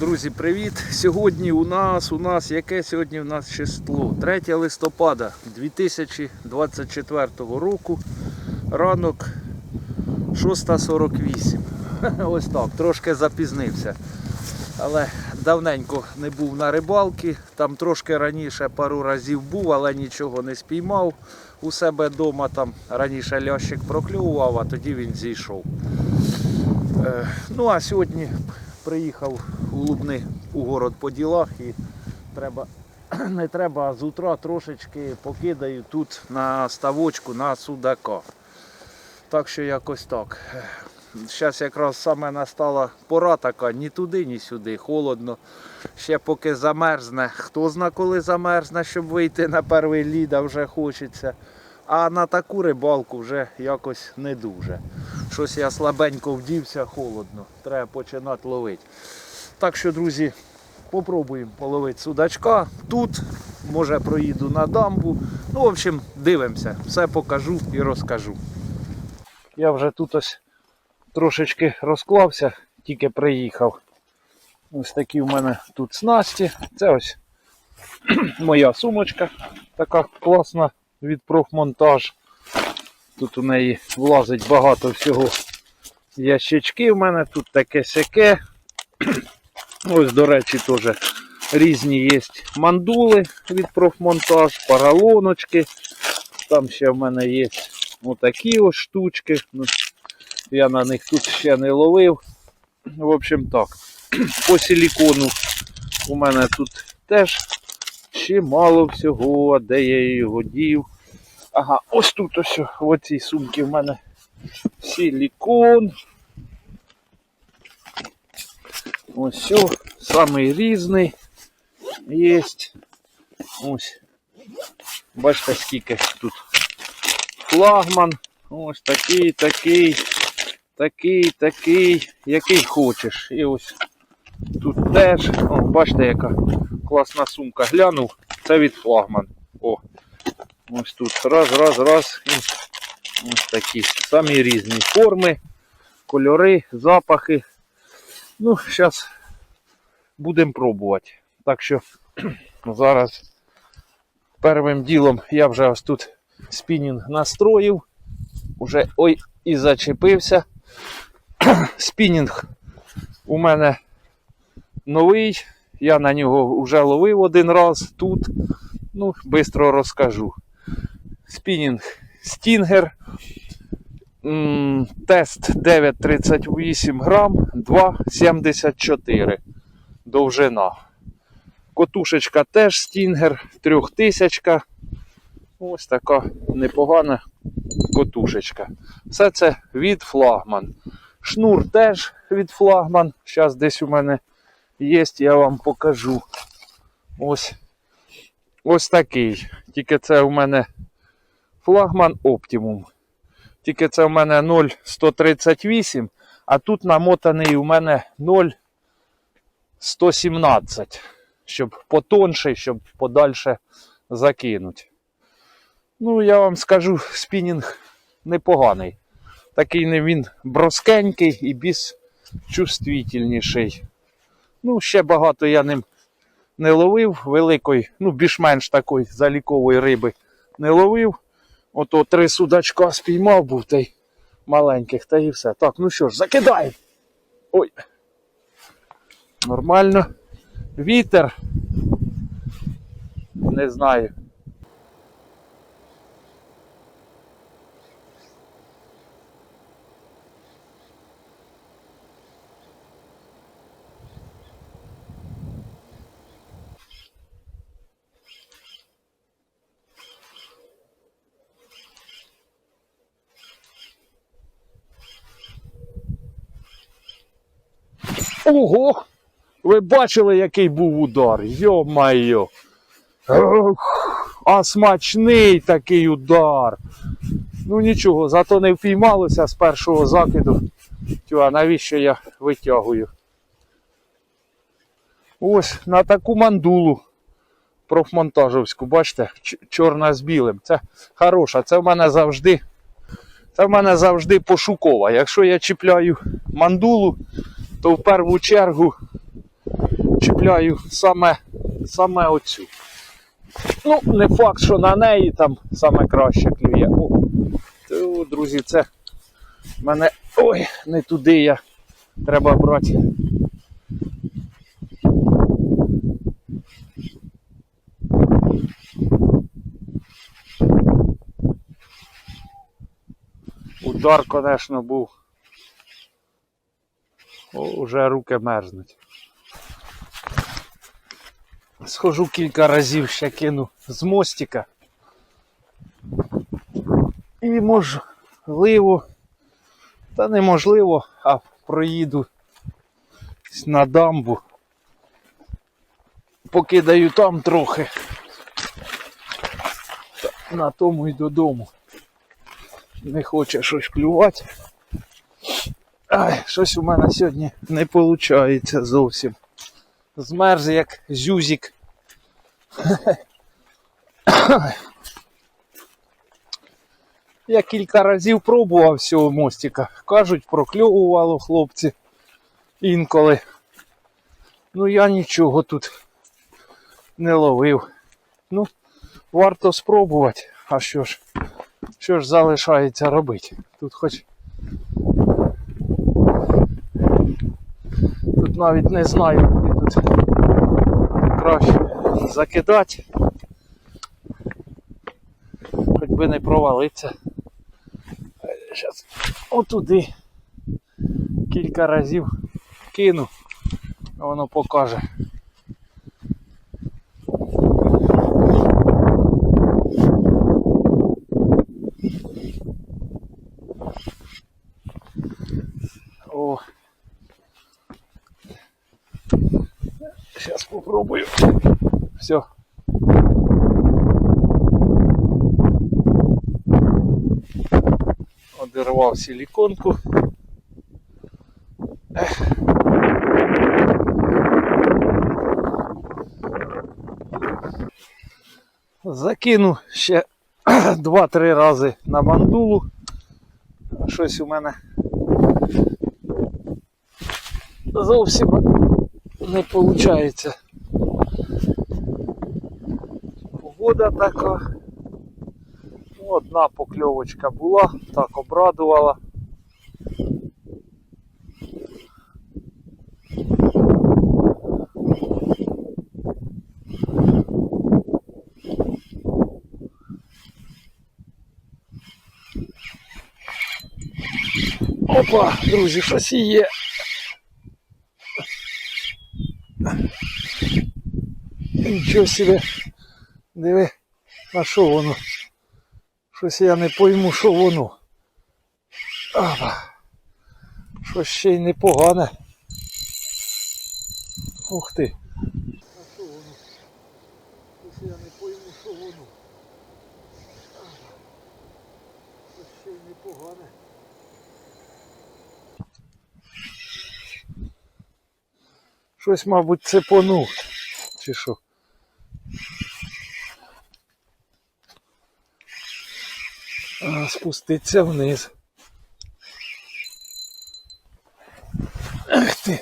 Друзі, привіт! Сьогодні у нас, у нас, яке сьогодні у нас число? 3 листопада 2024 року. Ранок 6.48. Ось так, трошки запізнився. Але давненько не був на рибалці. Там трошки раніше пару разів був, але нічого не спіймав. У себе вдома там раніше лящик прокльовував, а тоді він зійшов. Е, Ну а сьогодні приїхав у Лубни у город по ділах і треба, не треба, а з утра трошечки покидаю тут на ставочку на судака. Так що якось так. Зараз якраз саме настала пора така, ні туди, ні сюди, холодно. Ще поки замерзне, хто зна коли замерзне, щоб вийти на перший лід, а вже хочеться. А на таку рибалку вже якось не дуже. Щось я слабенько вдівся, холодно. Треба починати ловити. Так що, друзі, попробуємо половити судачка. Тут, може проїду на дамбу. Ну, в общем, дивимося. Все покажу і розкажу. Я вже тут ось трошечки розклався, тільки приїхав. Ось такі в мене тут снасті. Це ось моя сумочка, така класна від профмонтаж. Тут у неї влазить багато всього. Ящички в мене, тут таке сяке. Ось, до речі, теж різні є мандули від профмонтаж, паралоночки. Там ще в мене є отакі ось штучки. Ну, я на них тут ще не ловив. В общем так. По силікону у мене тут теж чимало всього, де я його дів. Ага, ось тут ось в оцій сумці в мене силікон. Ось все, самий різний є. Ось. Бачите, скільки тут флагман. Ось такий, такий, такий, такий, який хочеш. І ось тут теж. О, бачите, яка класна сумка. Глянув, це від флагман. Ось тут раз, раз, раз. І ось такі самі різні форми, кольори, запахи. Ну, зараз будемо пробувати. Так що зараз першим ділом я вже ось тут спінінг настроїв. Уже ой і зачепився. Спінінг у мене новий. Я на нього вже ловив один раз тут. Ну, швидко розкажу. Спінінг Стінгер. Тест 9,38 грам, 2,74 довжина. Котушечка теж стінгер, трьохтисячка. Ось така непогана котушечка. Все це від флагман. Шнур теж від флагман. Зараз десь у мене є, я вам покажу. Ось ось такий. Тільки це у мене флагман Optimum. Тільки це в мене 0,138, а тут намотаний у мене 0,117, щоб потонший, щоб подальше закинути. Ну, я вам скажу, спінінг непоганий. Такий не він броскенький і більш чувствительніший. Ну, ще багато я ним не ловив, великої, ну, більш-менш такої залікової риби не ловив. Ото три судачка спіймав був та маленьких, та і все. Так, ну що ж, закидай. Ой. Нормально. Вітер. Не знаю. Ого! Ви бачили, який був удар? Йо-майо! Ох, А смачний такий удар. Ну нічого, зато не впіймалося з першого закиду. Тю, а навіщо я витягую? Ось на таку мандулу профмонтажовську, бачите, чорна з білим. Це хороша, це в мене завжди. Це в мене завжди пошукова. Якщо я чіпляю мандулу, то в першу чергу чіпляю саме, саме оцю. Ну, не факт, що на неї там саме краще клює. О, друзі, це мене. Ой, не туди я. Треба брати. Удар, звісно, був. О, уже руки мерзнуть. Схожу кілька разів ще кину з мостика. І можливо, та неможливо, а проїду на дамбу. Покидаю там трохи. На тому й додому. Не хоче щось клювати. Ай, щось у мене сьогодні не виходить зовсім. Змерз як зюзік. Я кілька разів пробував цього мостика. Кажуть, прокльовувало хлопці інколи. Ну я нічого тут не ловив. Ну, варто спробувати. А що ж, що ж залишається робити? Тут хоч. Навіть не знаю, куди тут краще закидати. Хоч би не провалиться. Зараз отуди кілька разів кину, воно покаже. О. Сейчас попробую. Все. Одервав силиконку. Ех. Закину ще 2-3 рази на бандулу. Щось у мене зовсім не виходить. Погода така. Ну, Одна покльовочка була, так обрадувала. Опа, друзі, щось і є. Нічого себе. Диви, а що воно? Щось я не пойму, що воно. Щось ще й непогане. Ух ти. А що воно? Щось я не пойму, що воно. Щось ще й непогане. Щось, мабуть, цепонув. Чи що? Спуститься вниз. Ах ти.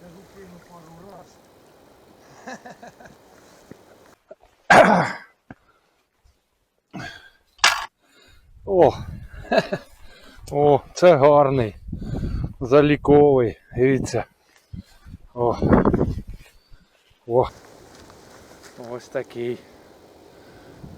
Кажу, кину пару раз. О! О, це гарний. Заліковий. Дивіться. О. О. Ось такий.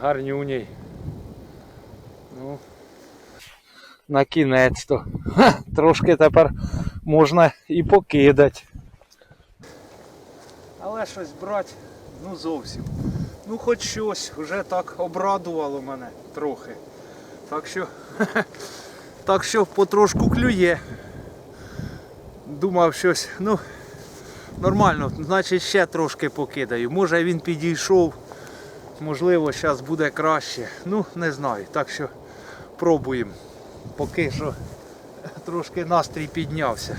Гарнюній. Ну. На кінець-то. Ха, Трошки тепер можна і покидати. Але щось брати, ну зовсім. Ну хоч щось, вже так обрадувало мене трохи. Так що, так що потрошку клює. Думав щось, ну, нормально, значить ще трошки покидаю. Може він підійшов, Можливо, зараз буде краще. Ну, не знаю. Так що пробуємо. Поки що трошки настрій піднявся.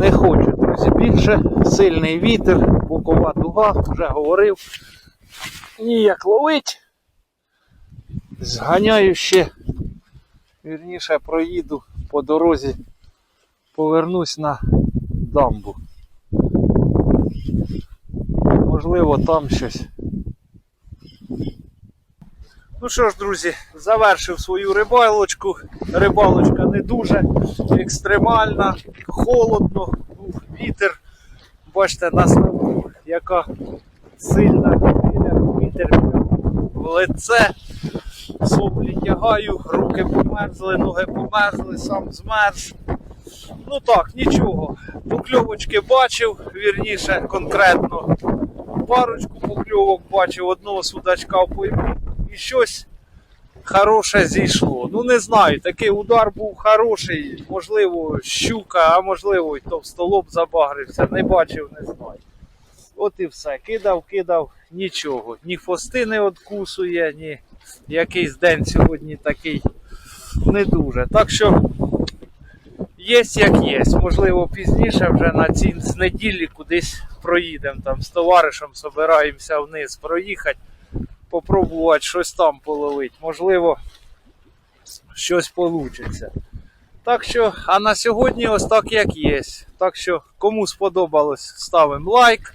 Не хочу, друзі, більше. Сильний вітер, бокова дуга, вже говорив. Ніяк ловить. Зганяю ще. Вірніше проїду по дорозі, повернусь на дамбу. Можливо, там щось. Ну що ж, друзі, завершив свою рибалочку. Рибалочка не дуже екстремальна, холодно, був вітер. Бачите, на снігу, яка сильна вітер, в лице. Соплі тягаю, руки померзли, ноги померзли, сам змерз. Ну так, нічого. Покльовочки бачив, вірніше, конкретно. Парочку покльовок бачив, одного судачка в і щось хороше зійшло. Ну не знаю, такий удар був хороший, можливо, щука, а можливо й товстолоб забагрився, не бачив, не знаю. От і все. Кидав, кидав, нічого. Ні хвости не откусує, ні якийсь день сьогодні такий не дуже. Так що є як є. Можливо, пізніше вже на цій неділі кудись проїдемо там з товаришем, собираємося вниз проїхати, попробувати щось там половити. Можливо, щось вийде. Так що, а на сьогодні ось так як є. Так що, кому сподобалось, ставимо лайк.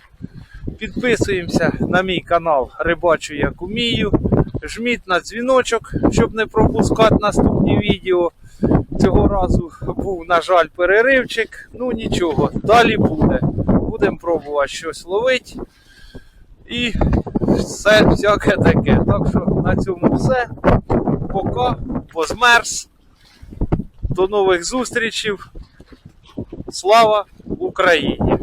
Підписуємося на мій канал Рибачу як умію. Жміть на дзвіночок, щоб не пропускати наступні відео. Цього разу був, на жаль, переривчик. Ну нічого, далі буде. Будемо пробувати щось ловити. І все всяке таке. Так що на цьому все. Пока, позмерз. До нових зустрічей. Слава Україні!